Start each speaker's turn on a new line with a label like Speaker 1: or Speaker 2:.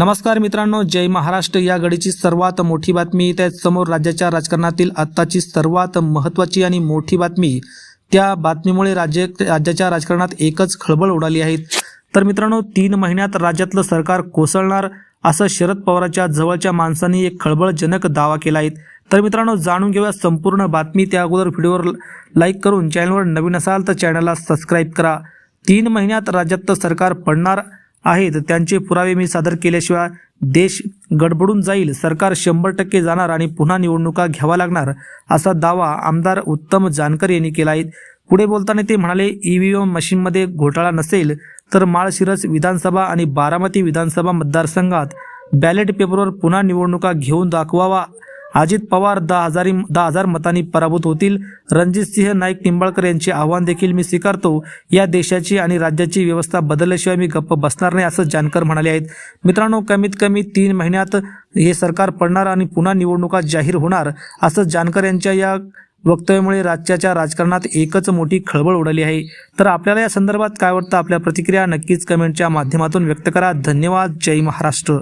Speaker 1: नमस्कार मित्रांनो जय महाराष्ट्र. या घडीची सर्वात मोठी बातमी त्याचसमोर राज्याच्या राजकारणातील आत्ताची सर्वात महत्त्वाची आणि मोठी बातमी. त्या बातमीमुळे राज्य राज्याच्या राजकारणात एकच खळबळ उडाली आहे. तर मित्रांनो तीन महिन्यात राज्यातलं सरकार कोसळणार असं शरद पवारांच्या जवळच्या माणसांनी एक खळबळजनक दावा केला आहे तर मित्रांनो जाणून घेऊया संपूर्ण बातमी. त्या अगोदर व्हिडिओवर लाईक करून चॅनलवर नवीन असाल तर चॅनलला सबस्क्राईब करा. तीन महिन्यात राज्यातलं सरकार पडणार आहेत त्यांचे पुरावे मी सादर केल्याशिवाय देश गडबडून जाईल. सरकार शंभर टक्के जाणार आणि पुन्हा निवडणुका घ्यावा लागणार असा दावा आमदार उत्तम जानकर यांनी केला आहे. पुढे बोलताना ते म्हणाले ईव्हीएम मशीनमध्ये घोटाळा नसेल तर माळशिरस विधानसभा आणि बारामती विधानसभा मतदारसंघात बॅलेट पेपरवर पुन्हा निवडणुका घेऊन दाखवावा. अजित पवार दहा हजारी दहा हजार मतांनी पराभूत होतील. रणजितसिंह नाईक निंबाळकर यांचे आव्हान देखील मी स्वीकारतो. या देशाची आणि राज्याची व्यवस्था बदलल्याशिवाय मी गप्प बसणार नाही असं जानकर म्हणाले आहेत. मित्रांनो कमीत कमी तीन महिन्यात हे सरकार पडणार आणि पुन्हा निवडणुका जाहीर होणार असं जानकर यांच्या या वक्तव्यामुळे राज्याच्या राजकारणात एकच मोठी खळबळ उडाली आहे. तर आपल्याला या संदर्भात काय वाटतं? आपल्या प्रतिक्रिया नक्कीच कमेंटच्या माध्यमातून व्यक्त करा. धन्यवाद. जय महाराष्ट्र.